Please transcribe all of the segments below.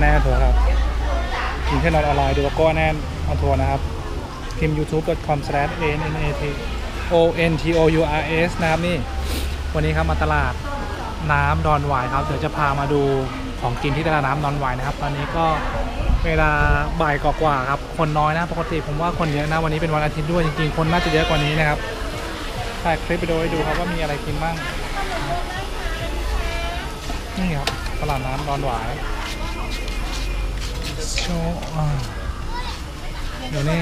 แน่ทัวร์ครับกินแค่นอนออนไลน์ดูโลก้แน่นออนทัวร์นะครับพิมพ์ youtube.com/annat o n t o u r s นะครับนี่ วันนี้ครับมาตลาดน้ำดอนหวายครับ เดี๋ยวจะพามาดูของกินที่ตลาดน้ำดอนหวายนะครับ ตอนนี้ก็เวลาบ่ายกว่าๆครับ คนน้อยนะ ปกติผมว่าคนเยอะนะ วันนี้เป็นวันอาทิตย์ด้วยจริงๆ คนน่าจะเยอะกว่านี้นะครับ ถ่ายคลิปไปดูให้ดูครับว่ามีอะไรกินบ้าง นี่ครับตลาดน้ำดอนหวาย โชว์อ่าเดี๋ยวนี่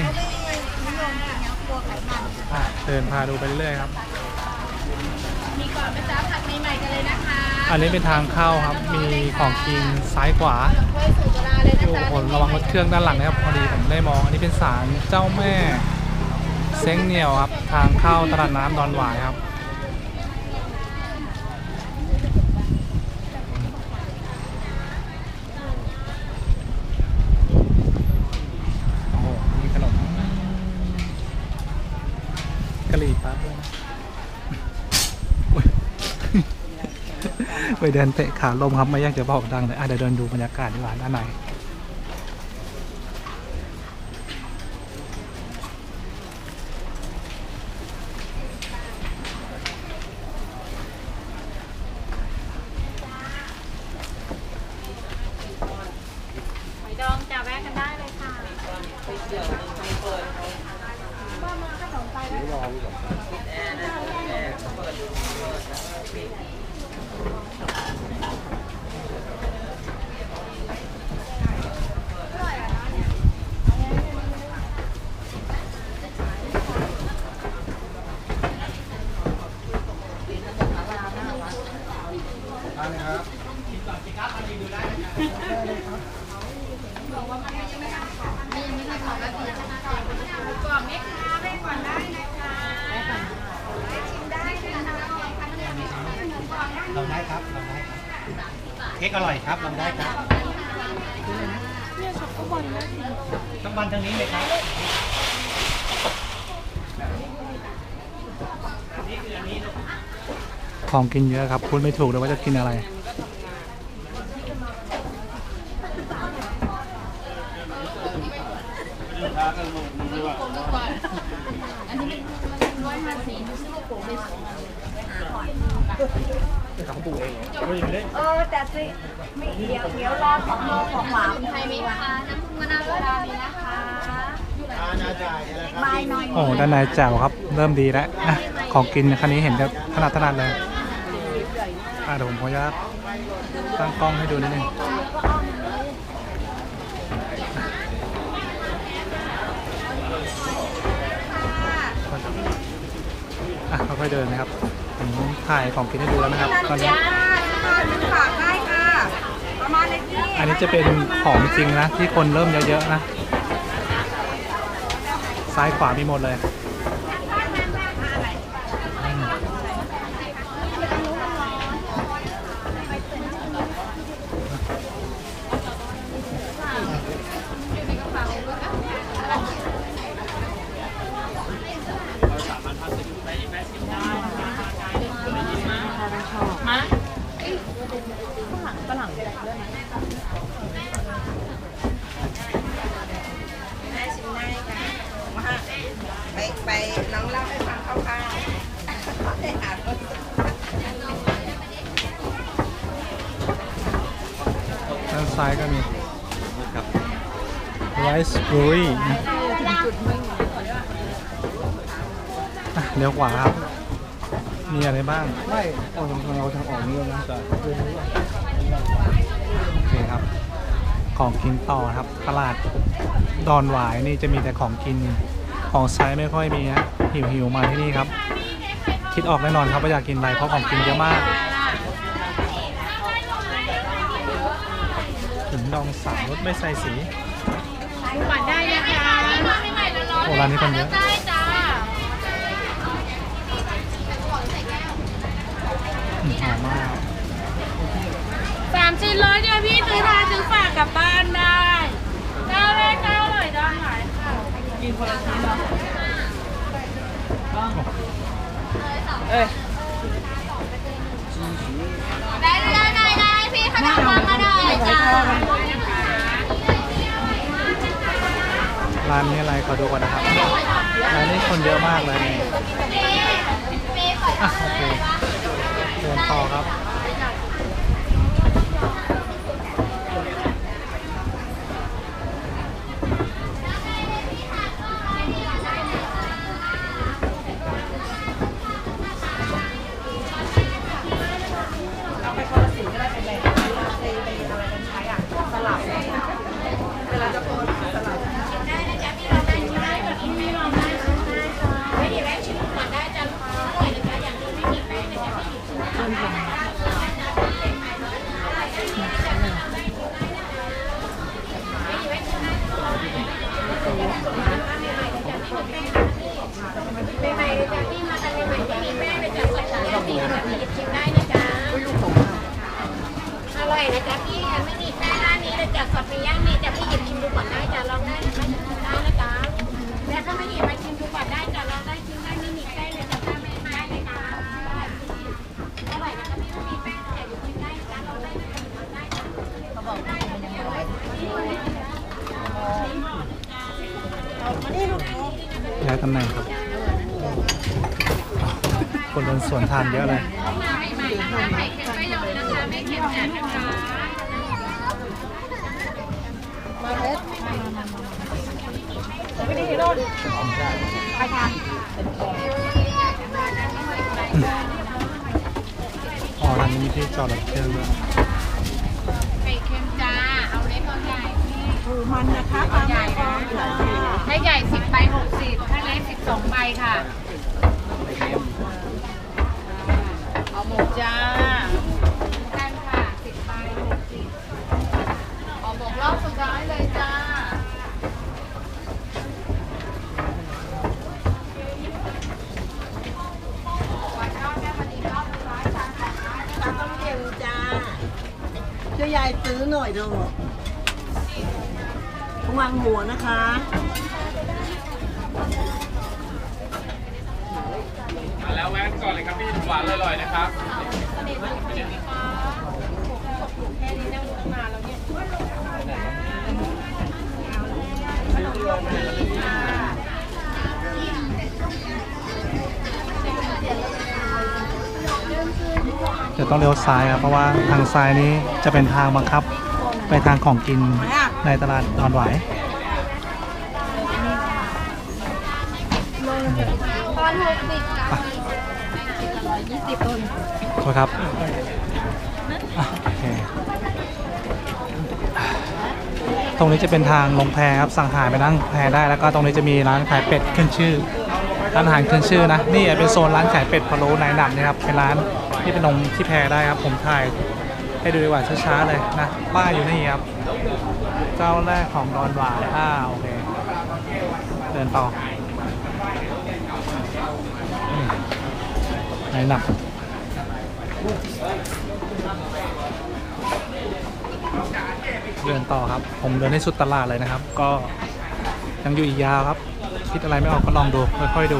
อะเดินพาดูไปเรื่อยๆครับ มีก่อนนะจ๊ะผัดใหม่ๆกันเลยนะคะ อันนี้เป็นทางเข้าครับ มีของกินซ้ายขวาถ้วยสูตรโบราณเลยอนะยู่จ๊ะคนระวังรถเครื่องด้านหลังนะครับ พอดีผมได้มอง อันนี้เป็นศาลเจ้าแม่เซ้งเหนียวครับ ทางเข้าตลาดน้ำดอนหวายครับ โอ้โห มีขนมกะหรี่ปั๊บด้วยนะอุ๊ย ไปเดินเตะขาลมครับไม่อยากจะบอกดังเลยอะเดี๋ยวเดินดูบรรยากาศดีกว่าด้านใน หอยดองจะแวะกันได้เลยค่ะกล่องไหมคะแวะก่อ นได้นะคะชิมได้นะคะลองได้ครับลองได้ครับ เค้กอร่อยครับลองได้ครับเนี่ยช็อกโกบอลนะช็อกโกบอลทางนี้เลยครับนี่คืออันนี้ ของกินเยอะครับพูดไม่ถูกเลยว่าจะกินอะไร เออแต่สิไม่เดี๋ยวเดี๋ยวรอของโลของหวานไทยไหมคะน้ำพุมะนาวก็ได้นะคะไม่น่อยโอ้ด้านในแจ๋วครับ เริ่มดีแล้วอะของกินคันนี้เห็นจะถนัดถนัดเลย เดี๋ยวผมขออนุญาตตั้งกล้องให้ดูนิดนึงอะค่อยๆเดินนะครับผมถ่ายของกินให้ดูแล้วนะครับตอนนี้จ้าค่ะมันฝากได้ค่ะ ประมาณเลยพี่อันนี้จะเป็นของจริงนะที่คนเริ่มเยอะๆนะ ซ้ายขวามีหมดเลยอืมได้ชิมได้ค่ะว่าไปไปน้ องเล่าให้ฟังคร่าวๆได้หาคนด้านซ้ายก็มีไรซ์บรูรี่เลี้ยวขวาครับ มีอะไรบ้าง ไม่เอาทางเราทางออกนี่นะโอเคครับ ของกินต่อครับ ตลาดดอนหวายนี่จะมีแต่ของกิน ของใช้ไม่ค่อยมีฮะหิวหิวๆมาที่นี่ครับ คิดออกแน่นอนครับว่าอยากกินอะไรเพราะของกินเยอะมากถึงดองสามรสไม่ใส่สีก่อนได้นะคะโอ้ร้านนี้คนเยอะได้จ้าอืมหอมมากสามชิ้นร้อยเดียวพี่ซื้อทานซื้อฝากกลับบ้านได้เก้าแรกเก้าอร่อยดองหลายค่ะ กินคนละชิ้นแล้เอ้ได้นายได้พี่ขนมปังมาหนอยจ้าร้านนี้อะไรขอดูก่อนนะครับร้านนี้คนเยอะมากเลยนี่ ย้ายตำแหน่งครับ คนเดินสวนทานเยอะเลยใหม่ๆนะคะไข่เค็มไม่โดนนะคะไม่เค็มจัดนะคะอ๋อร้านนี้มีที่จอดรถเครื่องด้วยไข่เค็มจ้า เอาเล็กเอาใหญ่พี่คือมันนะคะเอาใหญ่นะถ้าใหญ่สิบใบหกสิบถ้าเล็กสิบสองใบค่ะ หมดจ้ากันค่ะสิบใบหกสิบเอาหมกรอบสุดท้ายเลยจ้าปลาต้มเค็มจ้าช่วยยายซื้อหน่อยเถอะวางหัวนะคะ แล้วแวะก่อนเลยครับพี่หวานอร่อยๆนะครับเดี๋ยวต้องเลี้ยวซ้ายครับเพราะว่าทางซ้ายนี้จะเป็นทางบังคับ ไปทางของกินในตลาดดอนหวาย ตอนหกสิบค่ะโทษครับอะโอเคตรงนี้จะเป็นทางลงแพครับ สั่งอาหารไปนั่งแพได้ แล้วก็ตรงนี้จะมีร้านขายเป็ดขึ้นชื่อ ร้านอาหารขึ้นชื่อนะ นี่เป็นโซนร้านขายเป็ดพะโล้นายหนักนะครับ เป็นร้านที่เป็นนมที่แพได้ครับ ผมถ่ายให้ดูดีกว่าช้าๆเลยนะ ป้ายอยู่นี่ครับ เจ้าแรกของดอนหวายอ่าโอเค เดินต่อ นายหนักเดินต่อครับ ผมเดินให้สุดตลาดเลยนะครับ ก็ยังอยู่อีกยาวครับ คิดอะไรไม่ออกก็ลองดู ค่อยๆดู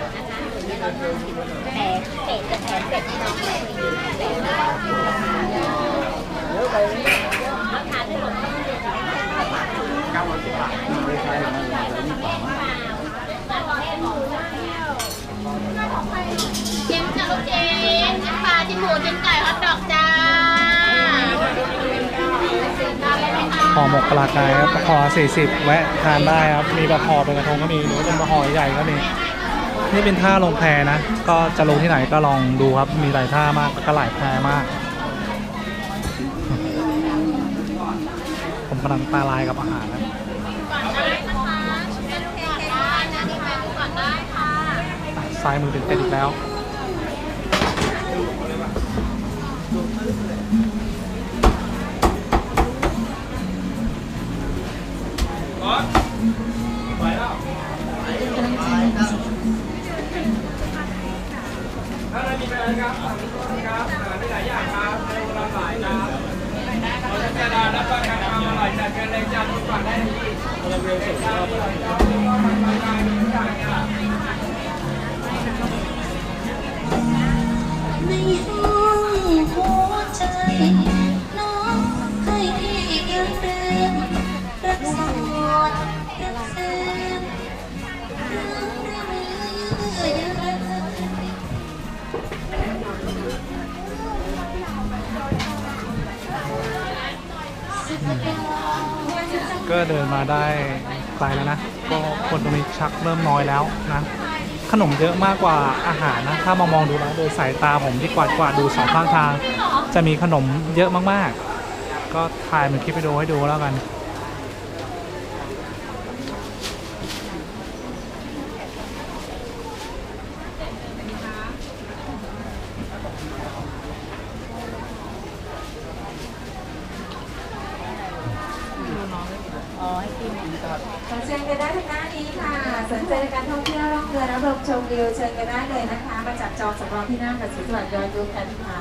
นะคะรทำแผลเป็ก็ดที่น้าทานได้หมดเก้าวันสิบมจมจ้มปลาจิ้มหมูจิ้มไก่ฮอทดอกจ้าห่อหมกปลากรายครับปลาคอ40 แวะทานได้ครับ มีปลาคอเป็นกระทงก็มีหรือเป็นปลาคอใหญ่ก็มี นี่เป็นท่าลงแพนะ ก็จะลงที่ไหนก็ลองดูครับ มีหลายท่ามากก็หลายแพมาก ผมกำลังตาลายกับอาหารนะซ้ายมือเป็นเป็ดอีกแล้วถ้ นะครามีไปแล้วครับครับมีหลายอย่างครับเมนูละหลายครับเราจะกระดานรับประกันความอร่อยจากเกินเลยจานทุกฝั่งได้ที่เราเร็วสุดครับ ก็เดินมาได้ไกลแล้วนะ ก็คนตรงนี้ชักเริ่มน้อยแล้วนะ ขนมเยอะมากกว่าอาหารนะ ถ้ามามองดูแล้วโดยสายตาผมที่กวาดกวาดดูสองข้างทาง จะมีขนมเยอะมากๆ ก็ถ่ายเป็นคลิปวิดีโอให้ดูแล้วกัน ขอเชิญกันได้ทางด้านนี้ค่ะ สนใจ ที่ยวร่องเรือรับชมชมวิวเชิญกันได้เลยนะคะ มาจับจองสำรองที่นั่งกับสุสวัสดิ์ยอดยูกันค่ะ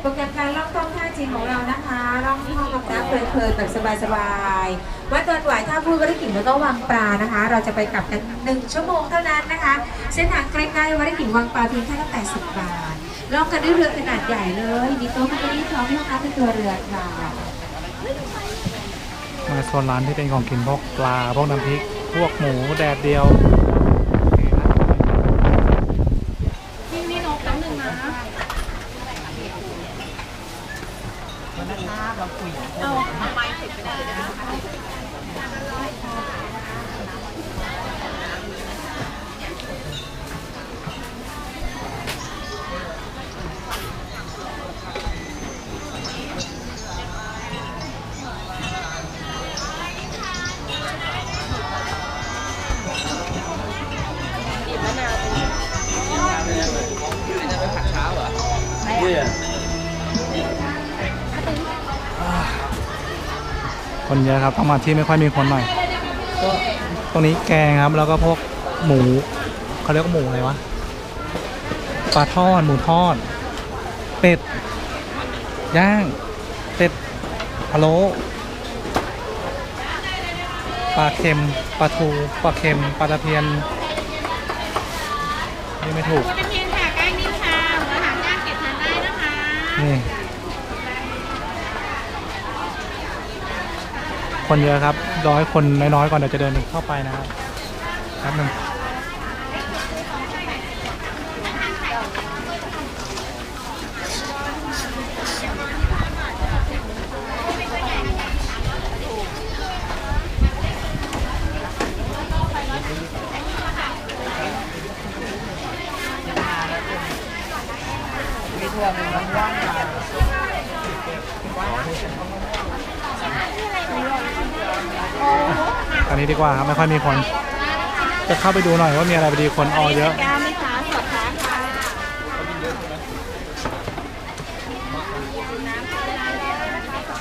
โปรแกรมการล่องท่องท่าจริงของเรานะคะล่องท่องกับน้ำเพลินๆแบบสบายๆวัดดอนหวายท่าพูดวัดไร่งแล้วก็วังปลานะคะ เราจะไปกลับกัน1ชั่วโมงเท่านั้นนะคะ เส้นทางใกล้ๆวัดไร่งวังปลาเพียงแค่ละ80บาทล่องกันด้วยเรือขนาดใหญ่เลยมีโต๊ะเก้าอี้พร้อมห้องน้ำเป็นตัวเรือค่ะมาโซนร้านที่เป็นของกินพวกปลาพวกน้ำพริก พวกหมูแดดเดียวโอเคนะ พี่นี่นกแป๊บนึงนะ คนเย อะครับต้องมาที่ไม่ค่อยมีคนหน่อยตรงนี้แกงครับแล้วก็พวกหมูเขาเรียกว่าหมูอะไรวะปลาทอดหมูทอด เป็ดย่างเป็ดพะโล้ปลาเค็มปลาทูปลาเค็มปลาตะเพียนนี่ไม่ถูกตะเพียนค่ะใกล้นี่ค่ะหัวอาหารย่างเก็บทานได้นะคะ นี่ คนเยอะครับรอให้คนน้อยๆก่อนเดี๋ยวจะเดินเข้าไปนะครับแป๊บหนึง ดีกว่าครับไม่ค่อยมีคน จะเข้าไปดูหน่อยว่ามีอะไรพอดีคนออเยอะ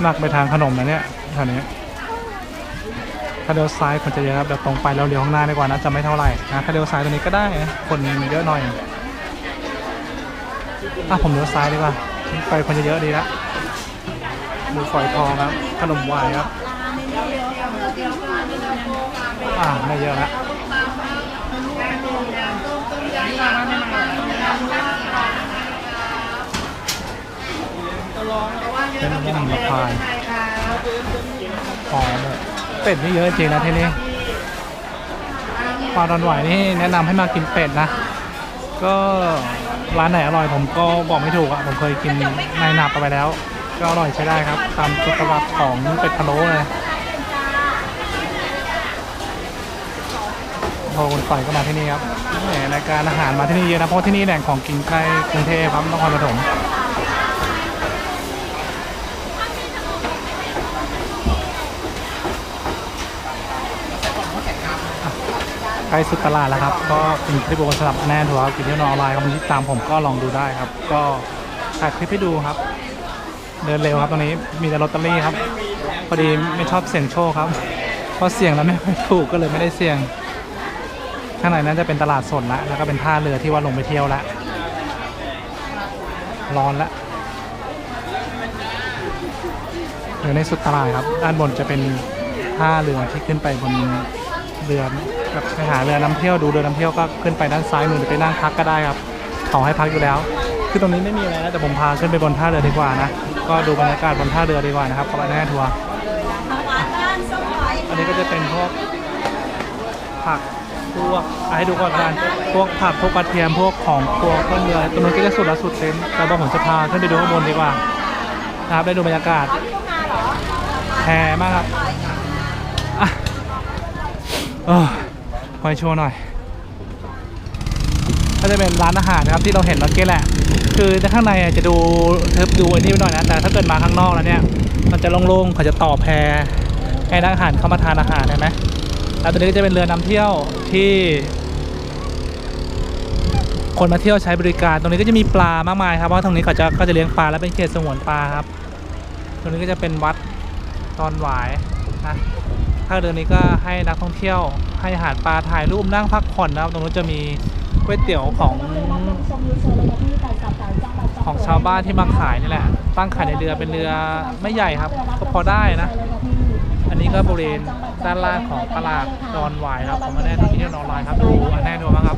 หนักไปทางขนมนะเนี่ยแถวนี้ถ้าเลี้ยวซ้ายคนจะเยอะครับเดี๋ยวตรงไปแล้วเลี้ยวข้างหน้าดีกว่านะจะไม่เท่าไหร่นะถ้าเลี้ยวซ้ายตรงนี้ก็ได้นะคนเยอะหน่อยอะผมเลี้ยวซ้ายดีกว่าไปคนจะเยอะดีละหมูฝอยทองครับขนมหวานครับ อ่าไม่เยอะละเป็นย่างมะพาวหอมเป็ดนี่เยอะจริงนะที่นี่ปลาดอนไหวนี่แนะนำให้มากินเป็ดนะ ก็ร้านไหนอร่อยผมก็บอกไม่ถูกอะผมเคยกินในหนับไปแล้ว ก็อร่อยใช้ได้ครับตามจุดตลับของเป็ดพะโล้เลย พอคนต่อยก็มาที่นี่ครับแหมรายการอาหารมาที่นี่เยอะนะเพราะที่นี่แหล่งของกินใกล้กรุงเทพครับนครปฐมใกล้สุดตลาดแล้วครับ ก็เป็นคลิปโบนสำหรับแน่ทัวร์กินเที่ยวนอนออนไลน์ครับคนที่ตามผมก็ลองดูได้ครับ ก็ถ่ายคลิปให้ดูครับ เดินเร็วครับตรงนี้มีแต่ลอตเตอรี่ครับพอดีไม่ชอบเสี่ยงโชคครับเพราะเสี่ยงแล้วไม่ค่อยถูกก็เลยไม่ได้เสี่ยง ข้างในนั้นจะเป็นตลาดสดละแล้วก็เป็นท่าเรือที่ว่าลงไปเที่ยวละร้อนละเรือในสุดตลาดครับด้านบนจะเป็นท่าเรือที่ขึ้นไปบนเรือแบบไปหาเรือน้ำเที่ยวดูเรือน้ำเที่ยวก็ขึ้นไปด้านซ้ายมือหรือไปนั่งพักก็ได้ครับเขาให้พักอยู่แล้ว คือตรงนี้ไม่มีอะไรนะแต่ผมพาขึ้นไปบนท่าเรือดีกว่านะก็ดูบรรยากาศบนท่าเรือดีกว่านะครับกับอันแน่ทัวร์อันนี้ก็จะเป็นพวกผัก พวกอะให้ดูก่อนกันพวกผักพวกกระเทียมพวกของครัวต้นเรือตรงนู้นก็จะสุดละสุดเต็มแต่ว่าผมจะพาขึ้นไปดูข้างบนดีกว่านะครับได้ดูบรรยากาศแพมากครับอะเออคอยโชว์หน่อย ก็จะเป็นร้านอาหารนะครับที่เราเห็นเมื่อกี้แหละ คือในข้างในจะดูเทิบดูอันนี้ไปหน่อยนะ แต่ถ้าเกิดมาข้างนอกแล้วเนี่ย มันจะโล่งๆเขาจะต่อแพรให้นักอาหารเข้ามาทานอาหารเห็นไหม แล้วตัวนี้ก็จะเป็นเรือนำเที่ยวที่ คนมาเที่ยวใช้บริการ ตรงนี้ก็จะมีปลามากมายครับเพราะตรงนี้เขาจะก็จะเลี้ยงปลาและเป็นเขตสงวนปลาครับ ตรงนี้ก็จะเป็นวัดตอนหวายนะถ้าเดือนนี้ก็ให้นักท่องเที่ยว ให้อาหารปลาถ่ายรูปนั่งพักผ่อนนะครับ ตรงนู้นจะมีก๋วยเตี๋ยวของของชาวบ้านที่มาขายนี่แหละ ตั้งขายในเรือเป็นเรือไม่ใหญ่ครับ ก็พอได้นะ อันนี้ก็บริเวณด้านล่างของตลาดดอนวายครับผมมาแน่ที่เที่ยวนอนลอยครับดูอันแน่ดูมั้งครับ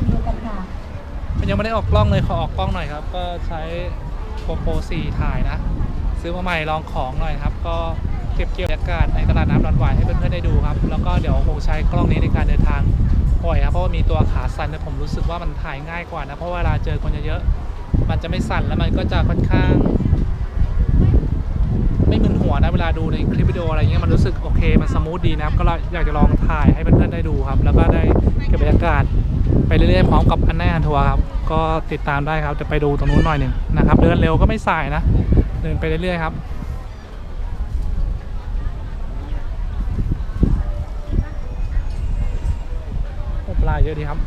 มันยังไม่ได้ออกกล้องเลยขอออกกล้องหน่อยครับ ก็ใช้โปโป4ถ่ายนะ ซื้อมาใหม่ลองของหน่อยครับ ก็เก็บเกี่ยวบรรยากาศในตลาดน้ำดอนวายให้เพื่อนๆได้ดูครับ แล้วก็เดี๋ยวคงใช้กล้องนี้ในการเดินทางบ่อยครับเพราะว่ามีตัวขาสั่นแต่ผมรู้สึกว่ามันถ่ายง่ายกว่านะเพราะเวลาเจอคนเยอะๆมันจะไม่สั่นแล้วมันก็จะค่อนข้าง หัวนะเวลาดูในคลิปวิดีโออะไรเงี้ยมันรู้สึกโอเคมันสมูทดีนะครับก็อยากจะลองถ่ายให้เพื่อนๆได้ดูครับ แล้วก็ได้เก็บบรรยากาศไปเรื่อยๆพร้อมกับอันแน่อันทัวร์ครับก็ติดตามได้ครับจะไปดูตรงนู้นหน่อยหนึ่งนะครับ เดินเร็วก็ไม่สายนะ เดินไปเรื่อยๆครับปลาเยอะดีครับ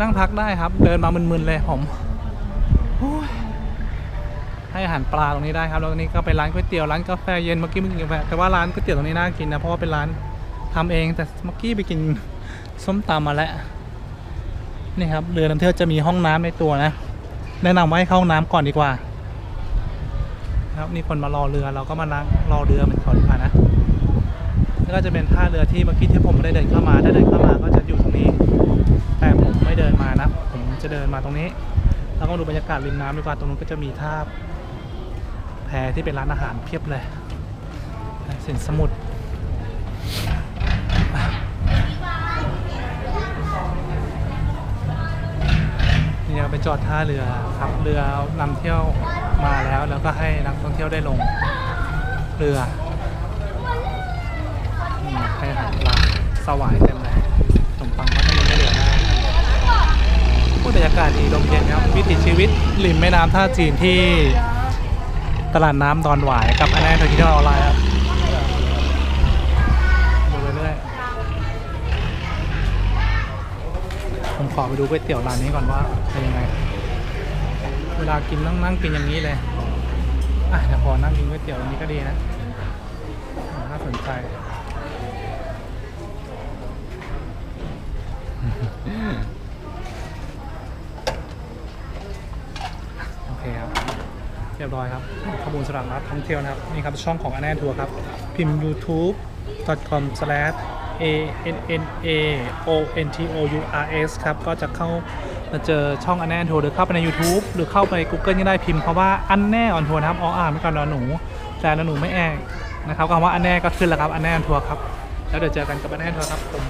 นั่งพักได้ครับ เดินมามึนๆเลยผมโอ้ย ให้อาหารปลาตรงนี้ได้ครับแล้วตรงนี้ก็เป็นร้านก๋วยเตี๋ยวร้านกาแฟเย็นเมื่อกี้ไม่กินกาแฟแต่ว่าร้านก๋วยเตี๋ยวตรงนี้น่ากินนะเพราะว่าเป็นร้านทำเองแต่เมื่อกี้ไปกินส้มตำมาแล้วนี่ครับเรือน้ำเที่ยวจะมีห้องน้ำในตัวนะ แนะนำว่าให้เข้าห้องน้ำก่อนดีกว่า ครับนี่คนมารอเรือเราก็มานั่งรอเรือเหมือนก่อนดีกว่านะแล้วก็จะเป็นท่าเรือที่เมื่อกี้ที่ผมได้เดินเข้ามาถ้เดินเข้ามาก็จะอยู่ตรงนี้ แต่ผมไม่เดินมานะ ผมจะเดินมาตรงนี้ แล้วก็ดูบรรยากาศริมน้ำดีกว่าตรงนู้นก็จะมีท่า แพที่เป็นร้านอาหารเพียบเลยสินสมุทรนี่เราไปจอดท่าเรือครับเรือนำเที่ยวมาแล้วแล้วก็ให้นักท่องเที่ยวได้ลงเรือให้อาหารปลาสวายเต็มเลยขนมปังก็ต้องมีไม่เหลือได้พูดบรรยากาศดีลมเย็นครับ วิถีชีวิตริมแม่น้ำท่าจีนที่ ตลาดน้ำดอนหวายกับอันแน่ทอที่เราออนไลน์ครับดูไปเรื่อยผมขอไปดูก๋วยเตี๋ยวร้านนี้ก่อนว่าเป็นยังไง เวลากินนั่งนั่งกินอย่างนี้เลยอะเดี๋ยวพอนั่งกินก๋วยเตี๋ยวตรงนี้ก็ดีนะน่าสนใจ โอเคครับ เรียบร้อยครับ ข้อมูลสำหรับนักท่องเที่ยวนะครับ นี่ครับช่องของอันแนทัวร์ครับ พิมพ์ youtube com slash a n n a o n t o u r s ครับ ก็จะเข้ามาเจอช่องอันแนทัวร์หรือเข้าไปใน YouTube หรือเข้าไป Google ก็ได้พิมพ์คำว่าอันแน่ออนทัวร์นะครับอ๋ออ่านไม่ก่อนนอนหนู แต่นอนหนูไม่แอกนะครับคำว่าอันแน่ก็ขึ้นแล้วครับอันแน่อนทัวร์ครับแล้วเดี๋ยวเจอกันกับอันแน่ทัวร์ครับผม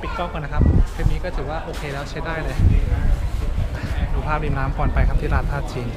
ปปิดกล้องก่อนนะครับคลิปนี้ก็ถือว่าโอเคแล้วใช้ได้เลยดูภาพริมน้ำก่อนไปครับที่ร้านท่าจีน